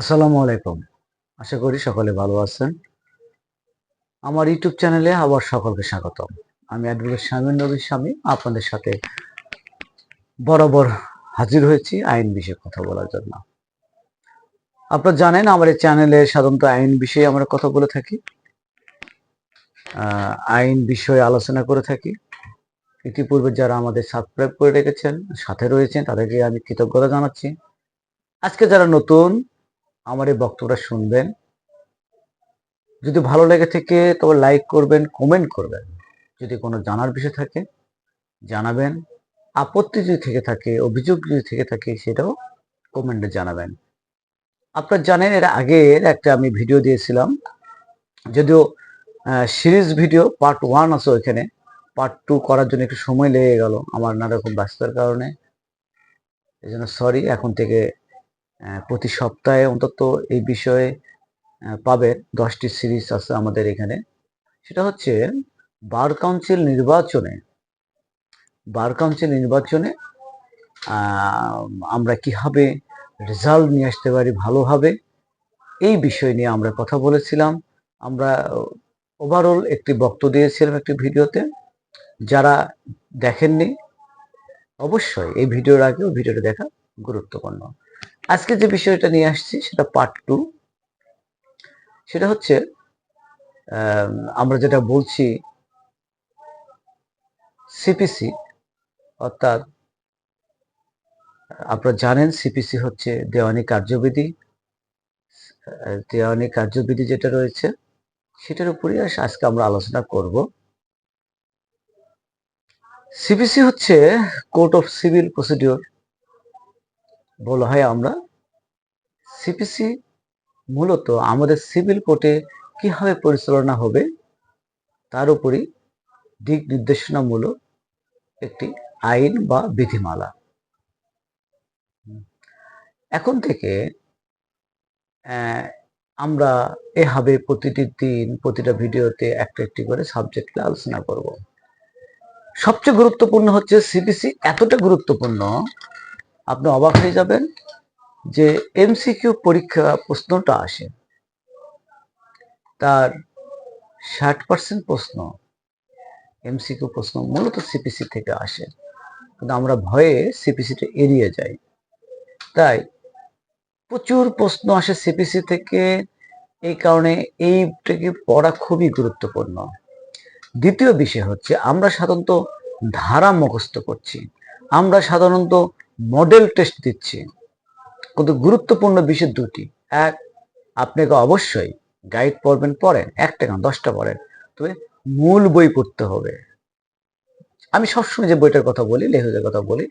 আসসালামু আলাইকুম। আশা করি সকলে ভালো আছেন। আমার ইউটিউব চ্যানেলে আবার সকলকে স্বাগতম। আমি অ্যাডভোকেট শামীম নবীর স্বামী, আপনাদের সাথে বরাবর হাজির হয়েছি আইন বিষয়ে কথা বলার জন্য। আপনারা জানেন আমার এই চ্যানেলে সাধারণত আইন বিষয়ে আমরা কথা বলে থাকি আইন বিষয়ে আলোচনা করে থাকি। ইতিপূর্বে যারা আমাদের সাবস্ক্রাইব করে রেখেছেন, সাথে রয়েছেন, তাদেরকে আমি কৃতজ্ঞতা জানাচ্ছি। আজকে যারা নতুন আমার এই বক্তব্যটা শুনবেন। যদি ভালো লেগে থাকে, তবে লাইক করবেন কমেন্ট করবেন। যদি কোনো জানার বিষয় থাকে, জানাবেন। আপত্তি যদি থেকে থাকে, অভিযোগ যদি থেকে থাকে, সেটাও কমেন্টে জানাবেন। আপনারা জানেন, এর আগের একটা আমি ভিডিও দিয়েছিলাম। যদিও সিরিজ ভিডিও পার্ট ওয়ান আছে ওইখানে। পার্ট টু করার জন্য একটু সময় লেগে গেল। আমার নানা রকম ব্যস্ততার কারণে। এই জন্য সরি এখন থেকে প্রতি সপ্তাহে অন্তত এই বিষয়ে পাবেন দশটি সিরিজ আছে আমাদের এখানে। সেটা হচ্ছে বার কাউন্সিল নির্বাচনে, বার কাউন্সিল নির্বাচনে আমরা কীভাবে রেজাল্ট নিয়ে আসতে পারি ভালোভাবে এই বিষয় নিয়ে আমরা কথা বলেছিলাম। আমরা ওভারঅল একটি বক্তব্য দিয়েছিলাম একটি ভিডিওতে। যারা দেখেননি, অবশ্যই এই ভিডিওর আগেও ভিডিওটা দেখা গুরুত্বপূর্ণ। আজকে যে বিষয়টা নিয়ে আসছি সেটা পার্ট টু সেটা হচ্ছে আমরা যেটা বলছি সিপিসি অর্থাৎ, আপনারা জানেন সিপিসি হচ্ছে দেওয়ানি কার্যবিধি দেওয়ানি কার্যবিধি যেটা রয়েছে, সেটার উপরই আজ- আজকে আমরা আলোচনা করব। সিপিসি হচ্ছে কোর্ট অফ সিভিল প্রসিডিওর বলা, হয়, আমরা সিপিসি মূলত আমাদের সিভিল কোর্টে কীভাবে পরিচালনা হবে তার উপরই দিক নির্দেশনামূলক একটি আইন বা বিধিমালা। এখন থেকে আমরা এভাবে প্রতিটি দিন, প্রতিটা ভিডিওতে একটা একটি করে সাবজেক্ট আলোচনা করব। সবচেয়ে গুরুত্বপূর্ণ হচ্ছে সিবিসি এতটা গুরুত্বপূর্ণ আপনি অবাক হয়ে যাবেন যে এমসিকিউ পরীক্ষা প্রশ্নটা আসে। তার ষাট পার্সেন্ট প্রশ্ন এমসিকিউ প্রশ্ন মূলত সিপিসি থেকে আসে। কিন্তু আমরা ভয়ে সিপিসিটা এড়িয়ে যাই। তাই প্রচুর প্রশ্ন আসে সিপিসি থেকে। এই কারণে এইটাকে পড়া খুবই গুরুত্বপূর্ণ। দ্বিতীয় বিষয় হচ্ছে আমরা সাধারণত ধারা মুখস্থ করছি। আমরা সাধারণত মডেল টেস্ট দিচ্ছি। কিন্তু গুরুত্বপূর্ণ বিষয় দুটি। এক, আপনাকে অবশ্যই গাইড পড়বেন পড়েন একটা কেন দশটা পড়েন তবে মূল বই পড়তে হবে। আমি সবসময় যে বইটার কথা বলি, লেখকের কথা বলি,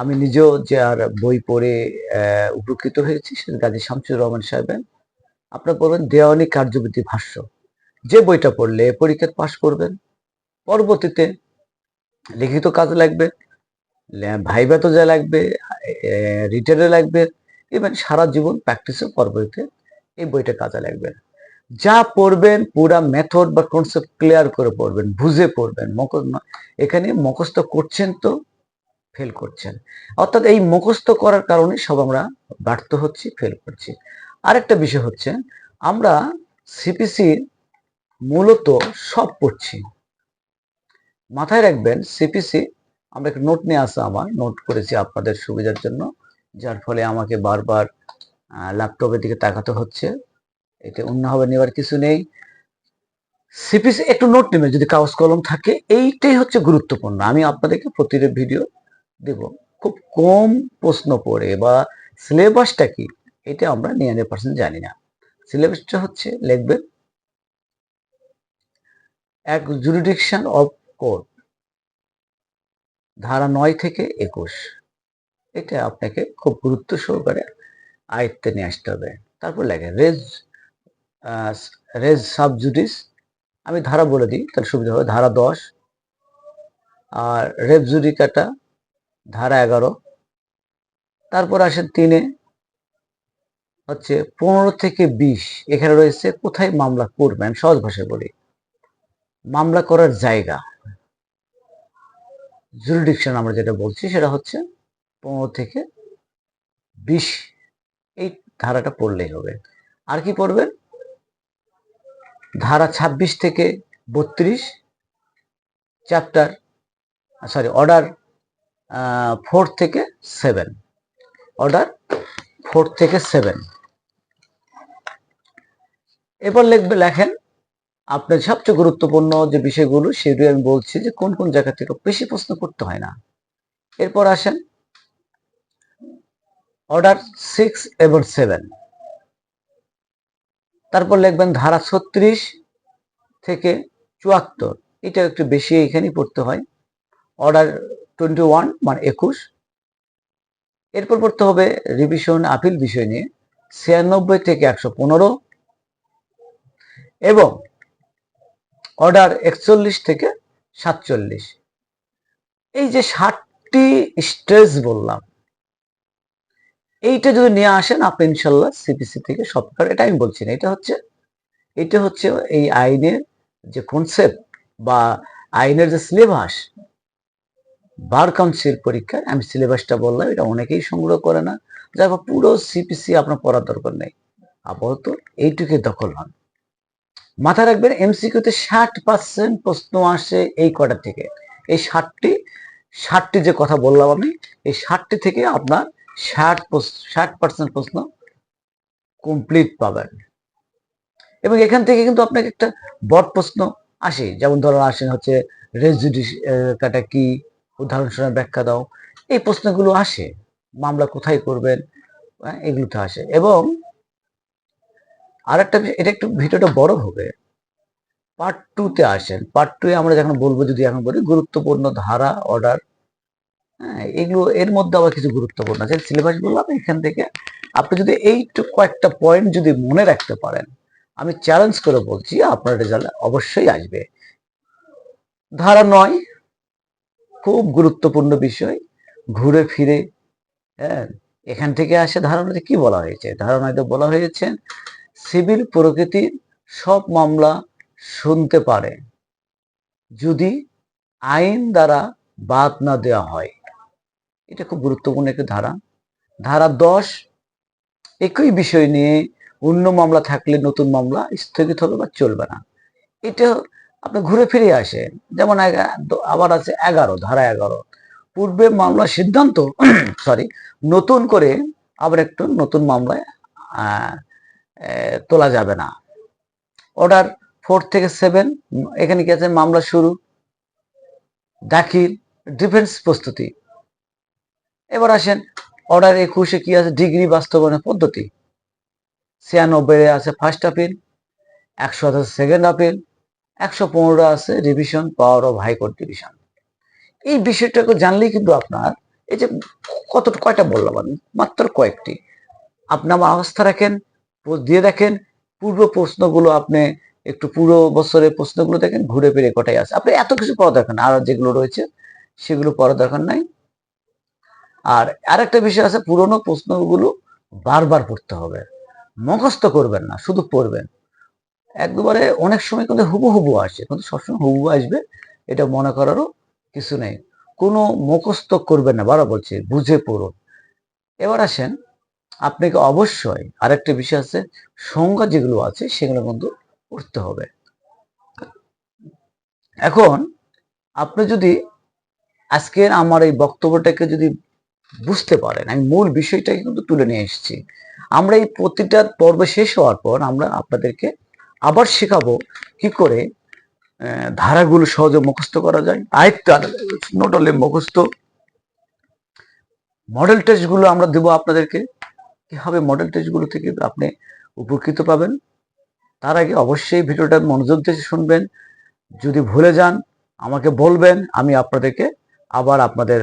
আমি নিজেও যে আর বই পড়ে উপকৃত হয়েছি সেটা গাজী শামসুর রহমান সাহেবের। আপনার পড়বেন দেওয়ানি কার্যবিধি ভাষ্য। যে বইটা পড়লে পরীক্ষায় পাশ করবেন, পরবর্তীতে লিখিত কাজে লাগবে ভাইভাতে যা লাগবে রিটার্নে লাগবে ইভেন সারা জীবন প্র্যাকটিসে পরবর্তীতে এই বইটা কাজে লাগবে। যা পড়বেন, পুরা মেথড বা কনসেপ্ট ক্লিয়ার করে পড়বেন, বুঝে পড়বেন মক- এখানে মুখস্থ করছেন তো ফেল করছেন। অর্থাৎ এই মুখস্থ করার কারণে সব আমরা ব্যর্থ হচ্ছি ফেল করছি। আরেকটা বিষয় হচ্ছে, আমরা সিপিসি মূলত সব পড়ছি। মাথায় রাখবেন সিপিসি আমরা একটা নোট নিয়ে আসা আমার নোট করেছি আপনাদের সুবিধার জন্য, যার ফলে আমাকে বারবার ল্যাপটপের দিকে তাকাতে হচ্ছে। এতে অন্যভাবে নেওয়ার কিছু নেই। সিপিসি একটু নোট নেবে যদি কাগজ কলম থাকে, এইটাই হচ্ছে গুরুত্বপূর্ণ। আমি আপনাদেরকে প্রতিটা ভিডিও দেব। খুব কম প্রশ্ন পড়ে, বা সিলেবাসটা কি, এটা আমরা নিরানব্বই পার্সেন্ট জানি না। সিলেবাসটা হচ্ছে, লিখবেন, এক জুরিডিকশন অফ কোর্ট ধারা নয় থেকে একুশ। এটা আপনাকে খুব গুরুত্ব সহকারে আয়ত্তে নিয়ে আসতে হবে। তারপর লাগে রেজ রেজ সাবজুডিস। আমি ধারা বলে দিই, তাহলে সুবিধা হবে ধারা দশ। আর রেপ জুডিকাটা ধারা এগারো। তারপর আসেন তিনে, হচ্ছে পনেরো থেকে বিশ। এখানে রয়েছে কোথায় মামলা করবেন, সহজ ভাষায় বলি। মামলা করার জায়গা। জুরিডিকশন আমরা যেটা বলছি সেটা হচ্ছে পনেরো থেকে বিশ, এই ধারাটা পড়লেই হবে। আর কি পড়বেন? ধারা ২৬ থেকে বত্রিশ চ্যাপ্টার সরি অর্ডার ফোর থেকে সেভেন অর্ডার ফোর থেকে সেভেন এবার লিখবে, লেখেন আপনার সবচেয়ে গুরুত্বপূর্ণ যে বিষয়গুলো, সেগুলো আমি বলছি যে কোন কোন জায়গা থেকে বেশি প্রশ্ন করতে হয় না। এরপর আসেন অর্ডার সিক্স এবং সেভেন। তারপর লিখবেন ধারা ছত্রিশ থেকে চুয়াত্তর। এটা একটু বেশি এখানে পড়তে হয়। অর্ডার টোয়েন্টি ওয়ান মানে একুশ। এরপর পড়তে হবে রিভিশন আপিল বিষয় নিয়ে। ছিয়ানব্বই থেকে একশো পনেরো। এবং অর্ডার একচল্লিশ থেকে সাতচল্লিশ। এই যে ষাটটি স্টেজ বললাম, এইটা যদি নিয়ে আসেন আপনি ইনশাল্লাহ সিপিসি থেকে সব এটা আমি বলছি না, এটা হচ্ছে এটা হচ্ছে এই আইনের যে কনসেপ্ট বা আইনের যে সিলেবাস বার কাউন্সিল পরীক্ষায়, আমি সিলেবাসটা বললাম, এটা অনেকেই সংগ্রহ করে না, যার পুরো সিপিসি আপনার পড়ার দরকার নেই। আপাতত এইটুকু দখল হন। মাথায় রাখবেন এমসিকিউতে ষাট পার্সেন্ট প্রশ্ন আসে এই কটা থেকে। এই ষাটটি ষাটটি যে কথা বললাম আমি এই ষাটটি থেকে আপনার ষাট ষাট পার্সেন্ট প্রশ্ন কমপ্লিট পাবেন। এবং এখান থেকে কিন্তু আপনাকে একটা বড় প্রশ্ন আসে যেমন ধরুন আসেন হচ্ছে রেজিডি কাটা কি? উদাহরণ ব্যাখ্যা দাও। এই প্রশ্নগুলো আসে মামলা কোথায় করবেন? হ্যাঁ, এগুলোতে আসে। এবং আরেকটা এটা একটু ভিডিওটা বড় হবে। পার্ট টুতে আসেন। পার্ট টু আমরা যখন বলব, যদি এখন বলি গুরুত্বপূর্ণ ধারা অর্ডার হ্যাঁ এগুলো, এর মধ্যে আবার কিছু গুরুত্বপূর্ণ আছে। সিলেবাস বললাম এখান থেকে, আপনি যদি এইটু কয়েকটা পয়েন্ট যদি মনে রাখতে পারেন, আমি চ্যালেঞ্জ করে বলছি, আপনার রেজাল্ট অবশ্যই আসবে। ধারা নয়, খুব গুরুত্বপূর্ণ বিষয়, ঘুরে ফিরে হ্যাঁ এখান থেকে আসে ধারণাতে কি বলা হয়েছে? ধারণাতে বলা হয়েছে সিভিল প্রকৃতির সব মামলা শুনতে পারে, যদি আইন দ্বারা বাদ না দেওয়া হয়। এটা খুব গুরুত্বপূর্ণ একটি ধারা। ধারা দশ, একই বিষয় নিয়ে অন্য মামলা থাকলে নতুন মামলা স্থগিত হবে বা চলবে না। এটা আপনি ঘুরে ফিরে আসে যেমন আবার আছে এগারো, ধারা এগারো। পূর্বে মামলার সিদ্ধান্ত সরি নতুন করে আবার একটু নতুন মামলায় তোলা যাবে না। অর্ডার ফোর থেকে সেভেন এখানে কি আছে? মামলা শুরু, দাখিল ডিফেন্স প্রস্তুতি। এবার আসেন অর্ডার একুশে কি আছে? ডিগ্রি বাস্তবায়নের পদ্ধতি। ছিয়ানব্বই আছে ফার্স্ট আপিল একশো আছে সেকেন্ড আপিল একশো পনেরো আছে revision power of high court division এই বিষয়টাকে জানলেই কিন্তু আপনার, এই যে কত কয়টা বললাম আমি? মাত্র কয়েকটি। আপনি আমার অবস্থা রাখেন দিয়ে দেখেন, পূর্ব প্রশ্নগুলো আপনি একটু পুরো বছরের প্রশ্নগুলো দেখেন, ঘুরে ফিরে কটাই আছে। আপনি এত কিছু পড়া দরকার আর যেগুলো রয়েছে, সেগুলো পড়া দরকার নাই। আর আরেকটা বিষয় আছে, পুরনো প্রশ্নগুলো বারবার পড়তে হবে। মুখস্থ করবেন না, শুধু পড়বেন। একবারে অনেক সময় কিন্তু হুবু হুবু আসে, কিন্তু সবসময় হুবু আসবে, এটা মনে করারও কিছু নেই। কোনো মুখস্থ করবেন না বারো বলছে, বুঝে পড়ুন। এবার আসেন আপনাকে অবশ্যই আরেকটা বিষয় আছে, সংজ্ঞা যেগুলো আছে সেগুলো কিন্তু পড়তে হবে। এখন আপনি যদি আজকের আমার এই বক্তব্যটাকে যদি বুঝতে পারেন, আমি মূল বিষয়টাকে কিন্তু তুলে নিয়ে এসেছি। আমরা এই প্রতিটা পর্ব শেষ হওয়ার পর আমরা আপনাদেরকে আবার শেখাবো কি করে ধারাগুলো সহজে মুখস্থ করা যায়। আরেকটা নোট হলে মুখস্থ। মডেল টেস্টগুলো আমরা দেবো আপনাদেরকে। কি হবে মডেল টেস্টগুলো থেকে আপনি উপকৃত পাবেন, তার আগে অবশ্যই ভিডিওটা মনোযোগ দিয়ে শুনবেন। যদি ভুলে যান, আমাকে বলবেন, আমি আপনাদেরকে আবার আপনাদের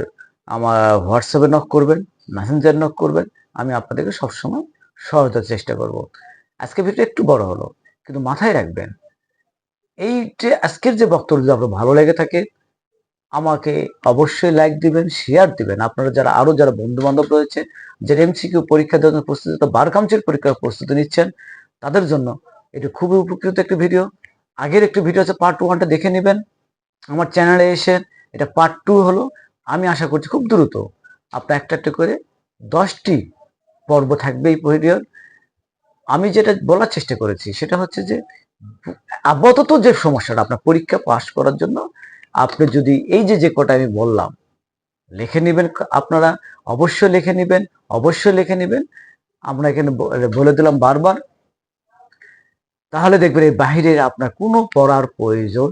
আমার হোয়াটসঅ্যাপে নক করবেন মেসেঞ্জার নক করবেন, আমি আপনাদেরকে সবসময় সহায়তার চেষ্টা করব। আজকে ভিডিও একটু বড় হলো, কিন্তু মাথায় রাখবেন, এই যে আজকের যে বক্তব্য আপনার ভালো লেগে থাকে আমাকে অবশ্যই লাইক দিবেন শেয়ার দিবেন। আপনারা যারা, আরও যারা বন্ধু বান্ধব রয়েছে, যারা এমসিকিউ পরীক্ষা দেওয়ার প্রস্তুতি বার কাউন্সিল পরীক্ষার প্রস্তুতি নিচ্ছেন, তাদের জন্য এটা খুবই উপকৃত একটি ভিডিও আগের একটি ভিডিও আছে পার্ট ওয়ানটা দেখে নেবেন। আমার চ্যানেলে এসে এটা পার্ট টু হলো। আমি আশা করছি খুব দ্রুত আপনার একটা একটা করে দশটি পর্ব থাকবে এই ভিডিওর আমি যেটা বলার চেষ্টা করেছি, সেটা হচ্ছে যে আপাতত যে সমস্যাটা, আপনার পরীক্ষা পাশ করার জন্য আপনি যদি এই যে যে কটা আমি বললাম, লিখে নেবেন আপনারা অবশ্যই লিখে নেবেন, অবশ্যই লিখে নেবেন। আমরা এখানে বলে দিলাম বারবার। তাহলে দেখবেন এই বাহিরে আপনার কোনো পড়ার প্রয়োজন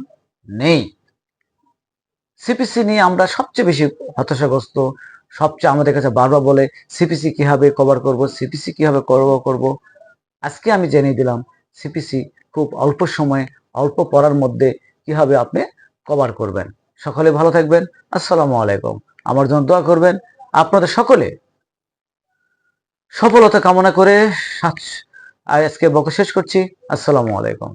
নেই। সিপিসি নিয়ে আমরা সবচেয়ে বেশি হতাশাগ্রস্ত, সবচেয়ে আমাদের কাছে বারবার বলে সিপিসি কীভাবে কভার করব সিপিসি কীভাবে করব করব। আজকে আমি জেনে দিলাম সিপিসি খুব অল্প সময়ে, অল্প পড়ার মধ্যে কীভাবে আপনি কভার করবেন। সকলে ভালো থাকবেন। আসসালামু আলাইকুম। আমার জন্য দোয়া করবেন। আপনাদের সকলে সফলতা কামনা করে আজকে বক শেষ করছি। আসসালামু আলাইকুম।